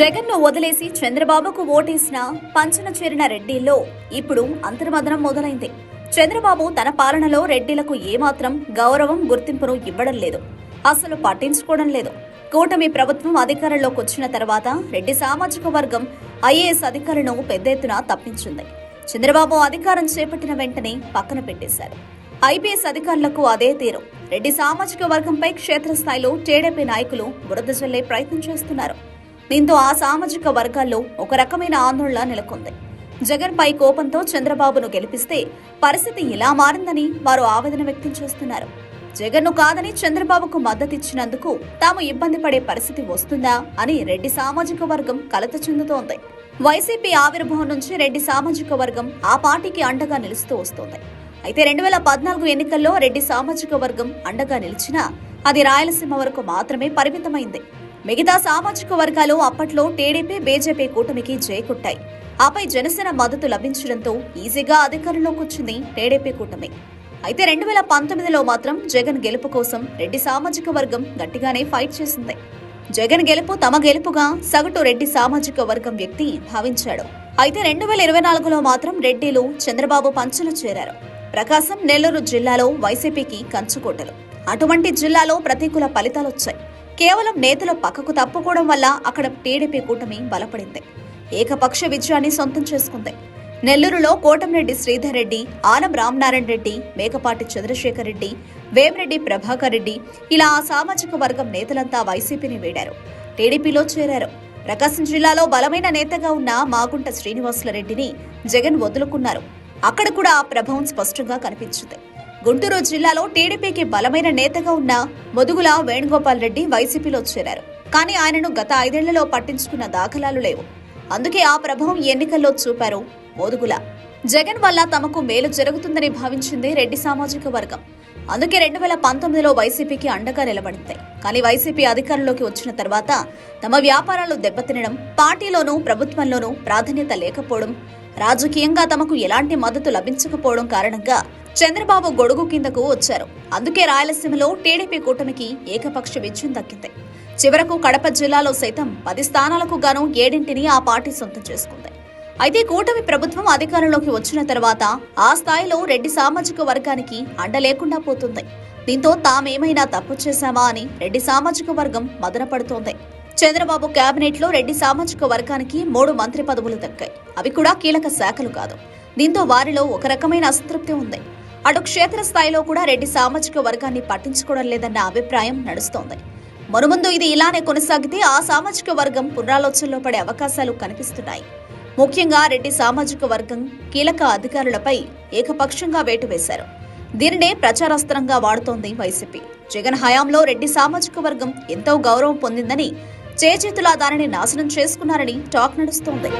జగన్ను వదిలేసి చంద్రబాబుకు ఓటేసిన పంచన చేరిన రెడ్డిల్లో ఇప్పుడు అంతర్మదనం మొదలైంది. చంద్రబాబు తన పాలనలో రెడ్డిలకు ఏమాత్రం గౌరవం గుర్తింపును ఇవ్వడం లేదు. అసలు పట్టించుకోవడం లేదు. కూటమి ప్రభుత్వం అధికారంలోకి వచ్చిన తర్వాత రెడ్డి సామాజిక వర్గం ఐఏఎస్ అధికారులను పెద్ద ఎత్తున తప్పించింది. చంద్రబాబు అధికారం చేపట్టిన వెంటనే పక్కన పెట్టేశారు. ఐపీఎస్ అధికారులకు అదే తీరు. రెడ్డి సామాజిక వర్గంపై క్షేత్రస్థాయిలో టీడీపీ నాయకులు బురద జల్లే ప్రయత్నం చేస్తున్నారు. దీంతో ఆ సామాజిక వర్గాల్లో ఒక రకమైన ఆందోళన నెలకొంది. జగన్ పై కోపంతో చంద్రబాబును గెలిపిస్తే పరిస్థితి ఇలా మారిందని వారు ఆవేదన వ్యక్తం చేస్తున్నారు. జగన్ను కాదని చంద్రబాబుకు మద్దతిచ్చినందుకు తాము ఇబ్బంది పడే పరిస్థితి వస్తుందా అని రెడ్డి సామాజిక వర్గం కలత చెందుతోంది. వైసీపీ ఆవిర్భావం నుంచి రెడ్డి సామాజిక వర్గం ఆ పార్టీకి అండగా నిలుస్తూ వస్తోంది. అయితే రెండు వేల పద్నాలుగు ఎన్నికల్లో రెడ్డి సామాజిక వర్గం అండగా నిలిచినా అది రాయలసీమ వరకు మాత్రమే పరిమితమైంది. మిగతా సామాజిక వర్గాలు అప్పట్లో టీడీపీ బీజేపీ కూటమికి జయకొట్టాయి ఆపై జనసేన మద్దతు లభించడంతో ఈజీగా అధికారంలోకి వచ్చింది టీడీపీ కూటమి. అయితే రెండు వేల పంతొమ్మిదిలో మాత్రం జగన్ గెలుపు కోసం రెడ్డి సామాజిక వర్గం గట్టిగానే ఫైట్ చేసింది. జగన్ గెలుపు తమ గెలుపుగా సగటు రెడ్డి సామాజిక వర్గం వ్యక్తి భావించాడు. అయితే రెండు వేల ఇరవై నాలుగులో మాత్రం రెడ్డిలు చంద్రబాబు పంచులు చేరారు. ప్రకాశం నెల్లూరు జిల్లాలో వైసీపీకి కంచుకోటలు. అటువంటి జిల్లాలో ప్రతికూల ఫలితాలొచ్చాయి. కేవలం నేతలు పక్కకు తప్పుకోవడం వల్ల అక్కడ టీడీపీ కూటమి బలపడింది. ఏకపక్ష విజయాన్ని సొంతం చేసుకుంది. నెల్లూరులో కోటంరెడ్డి శ్రీధర్ రెడ్డి ఆనం రామనారాయణ రెడ్డి మేకపాటి చంద్రశేఖర్ రెడ్డి వేమిరెడ్డి ప్రభాకర్ రెడ్డి ఇలా ఆ సామాజిక వర్గం నేతలంతా వైసీపీని వీడారు. టీడీపీలో చేరారు. ప్రకాశం జిల్లాలో బలమైన నేతగా ఉన్న మాగుంట శ్రీనివాసుల రెడ్డిని జగన్ వదులుకున్నారు. అక్కడ కూడా ఆ ప్రభావం స్పష్టంగా కనిపించింది. గుంటూరు జిల్లాలో టీడీపీకి బలమైన నేతగా ఉన్న ముదుగుల వేణుగోపాల్ రెడ్డి వైసీపీలో చేరారు. కానీ ఆయనను గత ఐదేళ్ళలో పట్టించుకున్న దాఖలాలు లేవు. అందుకే ఆ ప్రభావం ఎన్నికల్లో చూపారు మోదుగుల. జగన్ వల్ల తమకు మేలు జరుగుతుందని భావించింది రెడ్డి సామాజిక వర్గం. అందుకే రెండు వేల పంతొమ్మిదిలో వైసీపీకి అండగా నిలబడింది. కానీ వైసీపీ అధికారంలోకి వచ్చిన తర్వాత తమ వ్యాపారాలు దెబ్బతినడం పార్టీలోనూ ప్రభుత్వంలోనూ ప్రాధాన్యత లేకపోవడం రాజకీయంగా తమకు ఎలాంటి మద్దతు లభించకపోవడం కారణంగా చంద్రబాబు గొడుగు కిందకు వచ్చారు. అందుకే రాయలసీమలో టీడీపీ కూటమికి ఏకపక్ష విజయం దక్కింది. చివరకు కడప జిల్లాలో సైతం పది స్థానాలకు గాను ఏడింటిని ఆ పార్టీ సొంతం చేసుకుంది. అయితే కూటమి ప్రభుత్వం అధికారంలోకి వచ్చిన తర్వాత ఆ స్థాయిలో రెడ్డి సామాజిక వర్గానికి అండ లేకుండా పోతుంది. దీంతో తామేమైనా తప్పు చేశామా అని రెడ్డి సామాజిక వర్గం మదనపడుతోంది. చంద్రబాబు కేబినెట్లో రెడ్డి సామాజిక వర్గానికి మూడు మంత్రి పదవులు దక్కాయి. అవి కూడా కీలక శాఖలు కాదు. దీంతో వారిలో ఒక రకమైన అసంతృప్తి ఉంది. అటు క్షేత్రస్థాయిలో కూడా రెడ్డి సామాజిక వర్గాన్ని పట్టించుకోవడం లేదన్న అభిప్రాయం నడుస్తోంది. మనుముందు ఇది ఇలానే కొనసాగితే ఆ సామాజిక వర్గం పునరాలోచనలో పడే అవకాశాలు కనిపిస్తున్నాయి. ముఖ్యంగా రెడ్డి సామాజిక వర్గం కీలక అధికారులపై ఏకపక్షంగా వేటు వేశారు. దీనినే ప్రచారాస్త్రంగా వాడుతోంది వైసీపీ. జగన్ హయాంలో రెడ్డి సామాజిక వర్గం ఎంతో గౌరవం పొందిందని చేచేతులా దానిని నాశనం చేసుకున్నారని టాక్ నడుస్తోంది.